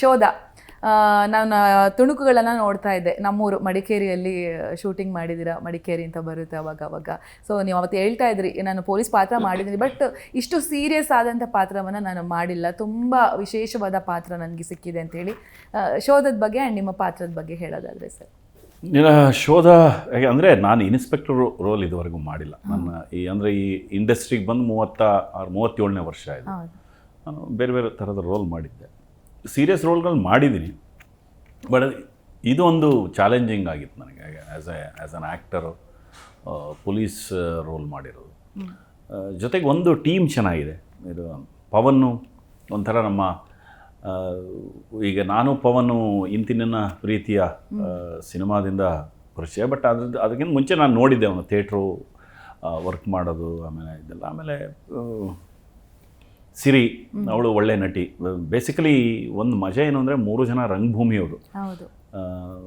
ಶೋಧ. ನಾನು ತುಣುಕುಗಳನ್ನು ನೋಡ್ತಾ ಇದ್ದೆ. ನಮ್ಮೂರು ಮಡಿಕೇರಿಯಲ್ಲಿ ಶೂಟಿಂಗ್ ಮಾಡಿದ್ದೀರಾ? ಮಡಿಕೇರಿ ಅಂತ ಬರುತ್ತೆ ಅವಾಗ ಅವಾಗ. ಸೊ ನೀವು ಅವತ್ತು ಹೇಳ್ತಾ ಇದ್ರಿ ನಾನು ಪೊಲೀಸ್ ಪಾತ್ರ ಮಾಡಿದ್ದೀನಿ. ಬಟ್ ಇಷ್ಟು ಸೀರಿಯಸ್ ಆದಂಥ ಪಾತ್ರವನ್ನು ನಾನು ಮಾಡಿಲ್ಲ. ತುಂಬ ವಿಶೇಷವಾದ ಪಾತ್ರ ನನಗೆ ಸಿಕ್ಕಿದೆ ಅಂತೇಳಿ ಶೋಧದ ಬಗ್ಗೆ ಆ್ಯಂಡ್ ನಿಮ್ಮ ಪಾತ್ರದ ಬಗ್ಗೆ ಹೇಳೋದಾದರೆ ಸರ್. ನಿನ್ನ ಶೋಧ ಅಂದರೆ ನಾನು ಇನ್ಸ್ಪೆಕ್ಟರ್ ರೋಲ್ ಇದುವರೆಗೂ ಮಾಡಿಲ್ಲ. ನನ್ನ ಈ ಅಂದರೆ ಈ ಇಂಡಸ್ಟ್ರಿಗೆ ಬಂದು ಮೂವತ್ತ ಆರು ಮೂವತ್ತೇಳನೇ ವರ್ಷ ಆಯಿತು. ನಾನು ಬೇರೆ ಬೇರೆ ಥರದ ರೋಲ್ ಮಾಡಿದ್ದೆ. ಸೀರಿಯಸ್ ರೋಲ್ಗಳು ಮಾಡಿದ್ದೀನಿ ಬಟ್ ಇದು ಒಂದು ಚಾಲೆಂಜಿಂಗ್ ಆಗಿತ್ತು ನನಗೆ. As a as an actor police role ಮಾಡಿರೋದು. ಜೊತೆಗೆ ಒಂದು ಟೀಮ್ ಚೆನ್ನಾಗಿದೆ. ಇದು ಪವನ್ನು, ಒಂಥರ ನಮ್ಮ ಈಗ ನಾನು ಪವನು ಇಂತಿನ ಪ್ರೀತಿಯ ಸಿನಿಮಾದಿಂದ ಪರಿಚಯ. ಬಟ್ ಅದ್ರದ್ದು ಅದಕ್ಕಿಂತ ಮುಂಚೆ ನಾನು ನೋಡಿದ್ದೆ ಅವನು ಥಿಯೇಟ್ರು ವರ್ಕ್ ಮಾಡೋದು, ಆಮೇಲೆ ಇದೆಲ್ಲ. ಆಮೇಲೆ ಸಿರಿ ಅವಳು ಒಳ್ಳೆ ನಟಿ. ಬೇಸಿಕಲಿ ಒಂದು ಮಜಾ ಏನು ಅಂದರೆ ಮೂರು ಜನ ರಂಗಭೂಮಿಯವರು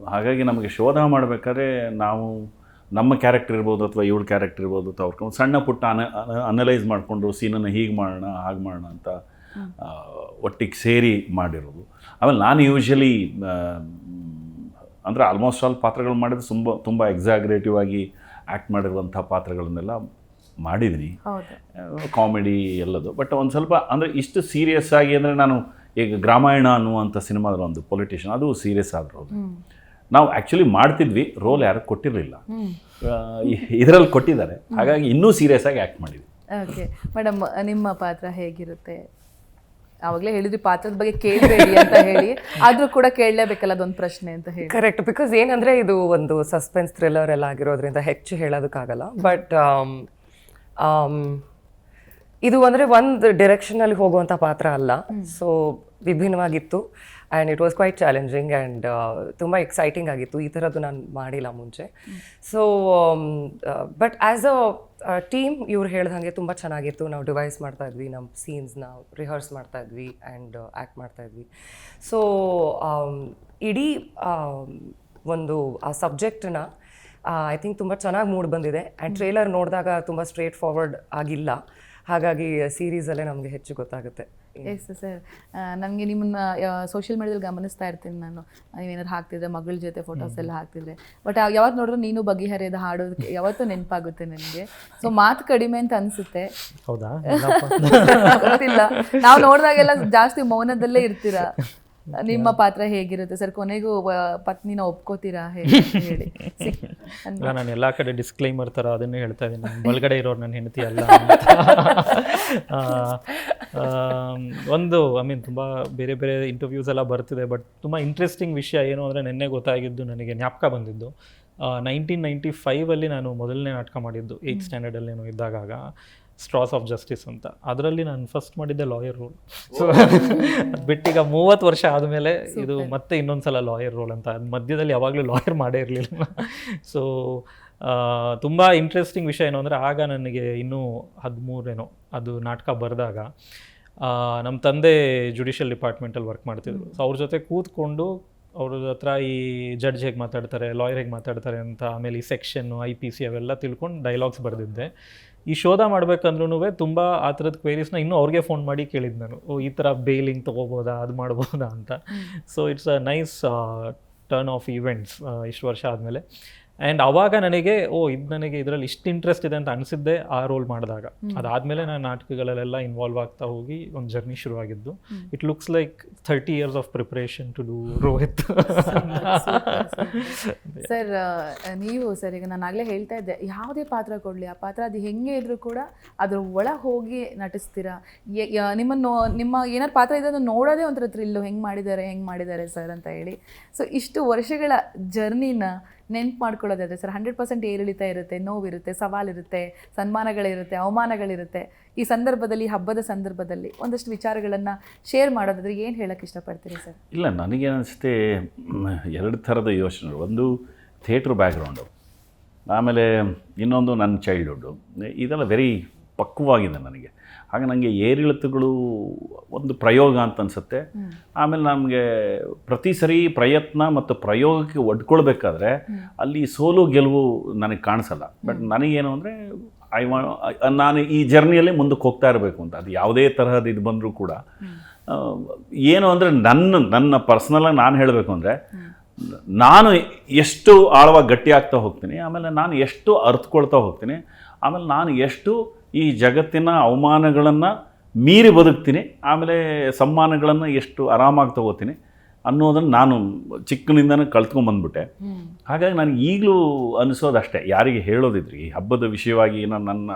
ಹಾಗಾಗಿ ನಮಗೆ ಶೋಧ ಮಾಡಬೇಕಾದ್ರೆ ನಾವು ನಮ್ಮ ಕ್ಯಾರೆಕ್ಟರ್ ಇರ್ಬೋದು ಅಥವಾ ಇವಳ ಕ್ಯಾರೆಕ್ಟರ್ ಇರ್ಬೋದು ಅಥವಾ ಅವ್ರ ಸಣ್ಣ ಪುಟ್ಟ ಅನ ಅನಲೈಸ್ ಮಾಡಿಕೊಂಡು ಸೀನನ್ನು ಹೀಗೆ ಮಾಡೋಣ ಹಾಗೆ ಮಾಡೋಣ ಅಂತ ಒಟ್ಟಿಗೆ ಸೇರಿ ಮಾಡಿರೋದು. ಆಮೇಲೆ ನಾನು ಯೂಶ್ವಲಿ ಅಂದರೆ ಆಲ್ಮೋಸ್ಟ್ ಆಲ್ ಪಾತ್ರಗಳು ಮಾಡಿದ್ರೆ ತುಂಬ ತುಂಬ ಎಕ್ಸಾಗ್ರೇಟಿವ್ ಆಗಿ ಆ್ಯಕ್ಟ್ ಮಾಡಿರುವಂಥ ಪಾತ್ರಗಳನ್ನೆಲ್ಲ ಮಾಡಿದ್ದೀನಿ ಹೌದು. ಕಾಮಿಡಿ ಎಲ್ಲದು. ಬಟ್ ಒಂದು ಸ್ವಲ್ಪ ಅಂದರೆ ಇಷ್ಟು ಸೀರಿಯಸ್ ಆಗಿ ಅಂದರೆ ನಾನು ಈಗ ಗ್ರಾಮಾಯಣ ಅನ್ನುವಂಥ ಸಿನಿಮಾದ ಒಂದು ಪೊಲಿಟಿಷಿಯನ್ ಅದು ಸೀರಿಯಸ್ ಆಗಿರೋದು ನಾವು ಆ್ಯಕ್ಚುಲಿ ಮಾಡ್ತಿದ್ವಿ ರೋಲ್ ಯಾರು ಕೊಟ್ಟಿರಲಿಲ್ಲ. ಇದರಲ್ಲಿ ಕೊಟ್ಟಿದ್ದಾರೆ. ಹಾಗಾಗಿ ಇನ್ನೂ ಸೀರಿಯಸ್ ಆಗಿ ಆ್ಯಕ್ಟ್ ಮಾಡಿದ್ವಿ. ಓಕೆ ಮೇಡಮ್ ನಿಮ್ಮ ಪಾತ್ರ ಹೇಗಿರುತ್ತೆ? ಆವಾಗಲೇ ಹೇಳಿದ್ರಿ ಪಾತ್ರದ ಬಗ್ಗೆ ಕೇಳಬೇಡಿ ಅಂತ ಹೇಳಿ. ಆದ್ರೂ ಕೂಡ ಕೇಳಲೇಬೇಕಲ್ಲ ಅದೊಂದು ಪ್ರಶ್ನೆ ಅಂತ ಹೇಳಿ. ಕರೆಕ್ಟ್ ಬಿಕಾಸ್ ಏನಂದ್ರೆ ಇದು ಒಂದು ಸಸ್ಪೆನ್ಸ್ ಥ್ರಿಲ್ಲರ್ ಎಲ್ಲ ಆಗಿರೋದ್ರಿಂದ ಹೆಚ್ಚು ಹೇಳೋದಕ್ಕಾಗಲ್ಲ. ಬಟ್ ಇದು ಅಂದರೆ ಒಂದು ಡಿರೆಕ್ಷನಲ್ಲಿ ಹೋಗುವಂಥ ಪಾತ್ರ ಅಲ್ಲ. So ವಿಭಿನ್ನವಾಗಿತ್ತು. And it was quite challenging and ತುಂಬ ಎಕ್ಸೈಟಿಂಗ್ ಆಗಿತ್ತು. ಈ ಥರದ್ದು ನಾನು ಮಾಡಿಲ್ಲ ಮುಂಚೆ. So but as a team ಇವ್ರು ಹೇಳ್ದಂಗೆ ತುಂಬ ಚೆನ್ನಾಗಿತ್ತು. ನಾವು ಡಿವೈಸ್ ಮಾಡ್ತಾ ಇದ್ವಿ ನಮ್ಮ ಸೀನ್ಸ್ನ ರಿಹರ್ಸ್ ಮಾಡ್ತಾ ಇದ್ವಿ ಆ್ಯಂಡ್ ಆ್ಯಕ್ಟ್ ಮಾಡ್ತಾ ಇದ್ವಿ. ಸೊ ಇಡೀ ಒಂದು ಆ ಸಬ್ಜೆಕ್ಟನ್ನ ಐ ಥಿಂಕ್ ತುಂಬ ಚೆನ್ನಾಗಿ ಮೂಡ್ ಬಂದಿದೆ. ಆ್ಯಂಡ್ ಟ್ರೇಲರ್ ನೋಡಿದಾಗ ತುಂಬ ಸ್ಟ್ರೇಟ್ ಫಾರ್ವರ್ಡ್ ಆಗಿಲ್ಲ. ಹಾಗಾಗಿ ಸೀರೀಸಲ್ಲೇ ನಮಗೆ ಹೆಚ್ಚು ಗೊತ್ತಾಗುತ್ತೆ. ಎಸ್ ಸರ್ ನನಗೆ ನಿಮ್ಮನ್ನ ಸೋಷಿಯಲ್ ಮೀಡಿಯಾದಲ್ಲಿ ಗಮನಿಸ್ತಾ ಇರ್ತೀನಿ ನಾನು. ನೀವೇನಾದ್ರು ಹಾಕ್ತಿದ್ರೆ ಮಗಳ ಜೊತೆ ಫೋಟೋಸ್ ಎಲ್ಲ ಹಾಕ್ತಿದ್ರೆ. ಬಟ್ ಯಾವತ್ತು ನೋಡಿದ್ರು ನೀನು ಬಗೆಹರಿಯದ ಹಾಡೋದಕ್ಕೆ ಯಾವತ್ತೂ ನೆನಪಾಗುತ್ತೆ ನನಗೆ ಸೊ ಮಾತು ಕಡಿಮೆ ಅಂತ ಅನಿಸುತ್ತೆ. ಹೌದಾ? ಗೊತ್ತಿಲ್ಲ. ನಾವು ನೋಡಿದಾಗೆಲ್ಲ ಜಾಸ್ತಿ ಮೌನದಲ್ಲೇ ಇರ್ತೀರಾ? ನಿಮ್ಮ ಪಾತ್ರ ಹೇಗಿರುತ್ತೆ? ಸರ್ ಕೊನೆಗೂ ಪತ್ನಿನ ಒಪ್ಕೋತೀರಾ? ಹೇಳಿ. ಇಲ್ಲ ನಾನು ಎಲ್ಲ ಕಡೆ ಡಿಸ್ಕ್ಲೈಮರ್ ಥರ ಅದನ್ನೇ ಹೇಳ್ತಾ ಇದ್ದೀನಿ. ನಾನು ಒಳಗಡೆ ಇರೋರು ನನ್ನ ಹೆಂಡತಿ ಅಲ್ಲ ಒಂದು ಐ ಮೀನ್ ತುಂಬ ಬೇರೆ ಬೇರೆ ಇಂಟರ್ವ್ಯೂಸ್ ಎಲ್ಲ ಬರ್ತಿದೆ ಬಟ್ ತುಂಬ ಇಂಟ್ರೆಸ್ಟಿಂಗ್ ವಿಷಯ ಏನು ಅಂದರೆ ನಿನ್ನೆ ಗೊತ್ತಾಗಿದ್ದು ನನಗೆ ಜ್ಞಾಪಕ ಬಂದಿದ್ದು. ನೈನ್ಟೀನ್ ನೈಂಟಿ ಫೈವಲ್ಲಿ ನಾನು ಮೊದಲನೇ ನಾಟಕ ಮಾಡಿದ್ದು ಏಯ್ತ್ ಸ್ಟ್ಯಾಂಡರ್ಡಲ್ಲಿ ನಾನು ಇದ್ದಾಗ ಸ್ಟ್ರಾಸ್ ಆಫ್ ಜಸ್ಟಿಸ್ ಅಂತ. ಅದರಲ್ಲಿ ನಾನು ಫಸ್ಟ್ ಮಾಡಿದ್ದೆ ಲಾಯರ್ ರೋಲ್ ಸೊ ಅದು ಬಿಟ್ಟೀಗ ಮೂವತ್ತು ವರ್ಷ ಆದಮೇಲೆ ಇದು ಮತ್ತೆ ಇನ್ನೊಂದು ಸಲ ಲಾಯರ್ ರೋಲ್ ಅಂತ. ಅದು ಮಧ್ಯದಲ್ಲಿ ಯಾವಾಗಲೂ ಲಾಯರ್ ಮಾಡೇ ಇರಲಿಲ್ಲ. ಸೊ ತುಂಬ ಇಂಟ್ರೆಸ್ಟಿಂಗ್ ವಿಷಯ ಏನು ಅಂದರೆ ಆಗ ನನಗೆ ಇನ್ನೂ ಹದಿಮೂರೇನೋ ಅದು ನಾಟಕ ಬರೆದಾಗ ನಮ್ಮ ತಂದೆ ಜುಡಿಷಿಯಲ್ ಡಿಪಾರ್ಟ್ಮೆಂಟಲ್ಲಿ ವರ್ಕ್ ಮಾಡ್ತಿದ್ರು. ಸೊ ಅವ್ರ ಜೊತೆ ಕೂತ್ಕೊಂಡು ಅವ್ರ ಹತ್ರ ಈ ಜಡ್ಜ್ ಹೇಗೆ ಮಾತಾಡ್ತಾರೆ ಲಾಯರ್ ಹೇಗೆ ಮಾತಾಡ್ತಾರೆ ಅಂತ ಆಮೇಲೆ ಈ ಸೆಕ್ಷನ್ನು ಐ ಪಿ ಸಿ ಅವೆಲ್ಲ ತಿಳ್ಕೊಂಡು ಡೈಲಾಗ್ಸ್ ಬರೆದಿದ್ದೆ. ಈ ಶೋಧ ಮಾಡ್ಬೇಕಂದ್ರೂ ತುಂಬ ಆ ಥರದ ಕ್ವೇರೀಸ್ನ ಇನ್ನೂ ಅವ್ರಿಗೆ ಫೋನ್ ಮಾಡಿ ಕೇಳಿದ್ದು ನಾನು. ಓ ಈ ಥರ ಬೇಲಿಂಗ್ ತೊಗೋಬೋದಾ ಅದು ಮಾಡ್ಬೋದಾ ಅಂತ. So it's a nice turn of events ಇಷ್ಟು ವರ್ಷ ಆದಮೇಲೆ. ಆ್ಯಂಡ್ ಅವಾಗ ನನಗೆ ಓ ಇದು ನನಗೆ ಇದರಲ್ಲಿ ಇಷ್ಟು ಇಂಟ್ರೆಸ್ಟ್ ಇದೆ ಅಂತ ಅನಿಸಿದ್ದೆ ಆ ರೋಲ್ ಮಾಡಿದಾಗ. ಅದಾದಮೇಲೆ ನಾನು ನಾಟಕಗಳಲ್ಲೆಲ್ಲ ಇನ್ವಾಲ್ವ್ ಆಗ್ತಾ ಹೋಗಿ ಒಂದು ಜರ್ನಿ ಶುರುವಾಗಿದ್ದು. It looks like thirty years of preparation to do Rohit sir ನೀವು ಸರ್ ಈಗ ನಾನು ಆಗಲೇ ಹೇಳ್ತಾ ಇದ್ದೆ ಯಾವುದೇ ಪಾತ್ರ ಕೊಡಲಿ ಆ ಪಾತ್ರ ಅದು ಹೆಂಗೆ ಇದ್ರೂ ಕೂಡ ಅದ್ರ ಒಳ ಹೋಗಿ ನಟಿಸ್ತೀರಾ? ನಿಮ್ಮನ್ನು ನಿಮ್ಮ ಏನಾರು ಪಾತ್ರ ಇದೆ ಅದನ್ನು ನೋಡೋದೇ ಒಂಥರ ಥ್ರಿಲ್ಲು ಹೆಂಗೆ ಮಾಡಿದ್ದಾರೆ ಹೆಂಗೆ ಮಾಡಿದ್ದಾರೆ ಸರ್ ಅಂತ ಹೇಳಿ. ಸೊ ಇಷ್ಟು ವರ್ಷಗಳ ಜರ್ನಿನ ನೆನ್ಪು ಮಾಡ್ಕೊಳ್ಳೋದಾದ್ರೆ ಸರ್. ಹಂಡ್ರೆಡ್ ಪರ್ಸೆಂಟ್ ಏರಿಳಿತ ಇರುತ್ತೆ ನೋವಿರುತ್ತೆ ಸವಾಲಿರುತ್ತೆ ಸನ್ಮಾನಗಳಿರುತ್ತೆ ಅವಮಾನಗಳಿರುತ್ತೆ. ಈ ಸಂದರ್ಭದಲ್ಲಿ ಹಬ್ಬದ ಸಂದರ್ಭದಲ್ಲಿ ಒಂದಷ್ಟು ವಿಚಾರಗಳನ್ನು ಶೇರ್ ಮಾಡೋದಾದ್ರೆ ಏನು ಹೇಳೋಕ್ಕೆ ಇಷ್ಟಪಡ್ತೀರಿ ಸರ್? ಇಲ್ಲ ನನಗೆ ಅನಿಸುತ್ತೆ ಎರಡು ಥರದ ಯೋಚನೆ ಒಂದು ಥಿಯೇಟ್ರ್ ಬ್ಯಾಕ್ಗ್ರೌಂಡು ಆಮೇಲೆ ಇನ್ನೊಂದು ನನ್ನ ಚೈಲ್ಡ್ಹುಡ್ಡು ಇದೆಲ್ಲ ವೆರಿ ಪಕ್ವವಾಗಿದೆ ನನಗೆ. ಹಾಗೆ ನನಗೆ ಏರಿಳಿತಗಳು ಒಂದು ಪ್ರಯೋಗ ಅಂತ ಅನಿಸುತ್ತೆ. ಆಮೇಲೆ ನಮಗೆ ಪ್ರತಿ ಸರಿ ಪ್ರಯತ್ನ ಮತ್ತು ಪ್ರಯೋಗಕ್ಕೆ ಒಡ್ಕೊಳ್ಬೇಕಾದ್ರೆ ಅಲ್ಲಿ ಸೋಲು ಗೆಲುವು ನನಗೆ ಕಾಣಿಸಲ್ಲ. ಬಟ್ ನನಗೇನು ಅಂದರೆ ಐ ವಾ ನಾನು ಈ ಜರ್ನಿಯಲ್ಲೇ ಮುಂದಕ್ಕೆ ಹೋಗ್ತಾ ಇರಬೇಕು ಅಂತ. ಅದು ಯಾವುದೇ ತರಹದ ಇದು ಬಂದರೂ ಕೂಡ ಏನು ಅಂದರೆ ನನ್ನ ನನ್ನ ಪರ್ಸ್ನಲಾಗಿ ನಾನು ಹೇಳಬೇಕು ಅಂದರೆ ನಾನು ಎಷ್ಟು ಆಳವಾಗಿ ಗಟ್ಟಿ ಆಗ್ತಾ ಹೋಗ್ತೀನಿ ಆಮೇಲೆ ನಾನು ಎಷ್ಟು ಅರ್ಥಕೊಳ್ತಾ ಹೋಗ್ತೀನಿ ಆಮೇಲೆ ನಾನು ಎಷ್ಟು ಈ ಜಗತ್ತಿನ ಅವಮಾನಗಳನ್ನು ಮೀರಿ ಬದುಕ್ತೀನಿ ಆಮೇಲೆ ಸಮ್ಮಾನಗಳನ್ನು ಎಷ್ಟು ಆರಾಮಾಗಿ ತಗೋತೀನಿ ಅನ್ನೋದನ್ನು ನಾನು ಚಿಕ್ಕನಿಂದನೇ ಕಲ್ತ್ಕೊಂಡ್ಬಂದ್ಬಿಟ್ಟೆ ಹಾಗಾಗಿ ನನಗೆ ಈಗಲೂ ಅನಿಸೋದಷ್ಟೇ ಯಾರಿಗೆ ಹೇಳೋದಿದ್ರಿ? ಈ ಹಬ್ಬದ ವಿಷಯವಾಗಿ ನಾನು ನನ್ನ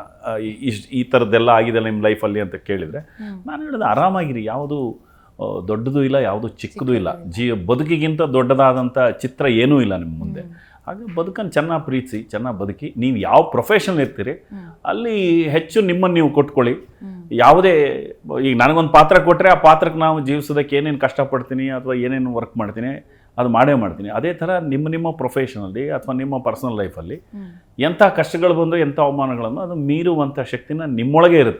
ಇಷ್ಟು ಈ- ಥರದ್ದೆಲ್ಲ ಆಗಿದೆ ನಿಮ್ಮ ಲೈಫಲ್ಲಿ ಅಂತ ಕೇಳಿದರೆ ನಾನು ಹೇಳೋದು ಆರಾಮಾಗಿರಿ ಯಾವುದು ದೊಡ್ಡದೂ ದೊಡ್ಡದು ಇಲ್ಲ ಯಾವುದು ಚಿಕ್ಕದು ಇಲ್ಲ. ಜೀ ಬದುಕಿಗಿಂತ ದೊಡ್ಡದಾದಂಥ ಚಿತ್ರ ಏನೂ ಇಲ್ಲ ನಿಮ್ಮ ಮುಂದೆ. ಹಾಗೆ ಬದುಕನ್ನು ಚೆನ್ನಾಗಿ ಪ್ರೀತಿಸಿ ಚೆನ್ನಾಗಿ ಬದುಕಿ ನೀವು ಯಾವ ಪ್ರೊಫೆಷನ್ ಇರ್ತೀರಿ ಅಲ್ಲಿ ಹೆಚ್ಚು ನಿಮ್ಮನ್ನು ನೀವು ಕೊಟ್ಕೊಳ್ಳಿ. ಯಾವುದೇ ಈಗ ನನಗೊಂದು ಪಾತ್ರ ಕೊಟ್ಟರೆ ಆ ಪಾತ್ರಕ್ಕೆ ನಾವು ಜೀವಿಸೋದಕ್ಕೆ ಏನೇನು ಕಷ್ಟಪಡ್ತೀನಿ ಅಥವಾ ಏನೇನು ವರ್ಕ್ ಮಾಡ್ತೀನಿ ಅದು ಮಾಡೇ ಮಾಡ್ತೀನಿ. ಅದೇ ಥರ ನಿಮ್ಮ ನಿಮ್ಮ ಪ್ರೊಫೆಷನಲ್ಲಿ ಅಥವಾ ನಿಮ್ಮ ಪರ್ಸನಲ್ ಲೈಫಲ್ಲಿ ಎಂಥ ಕಷ್ಟಗಳು ಬಂದರೂ ಎಂಥ ಅವಮಾನಗಳನ್ನು ಅದು ಮೀರುವಂಥ ಶಕ್ತಿನ ನಿಮ್ಮೊಳಗೆ ಇರುತ್ತೆ.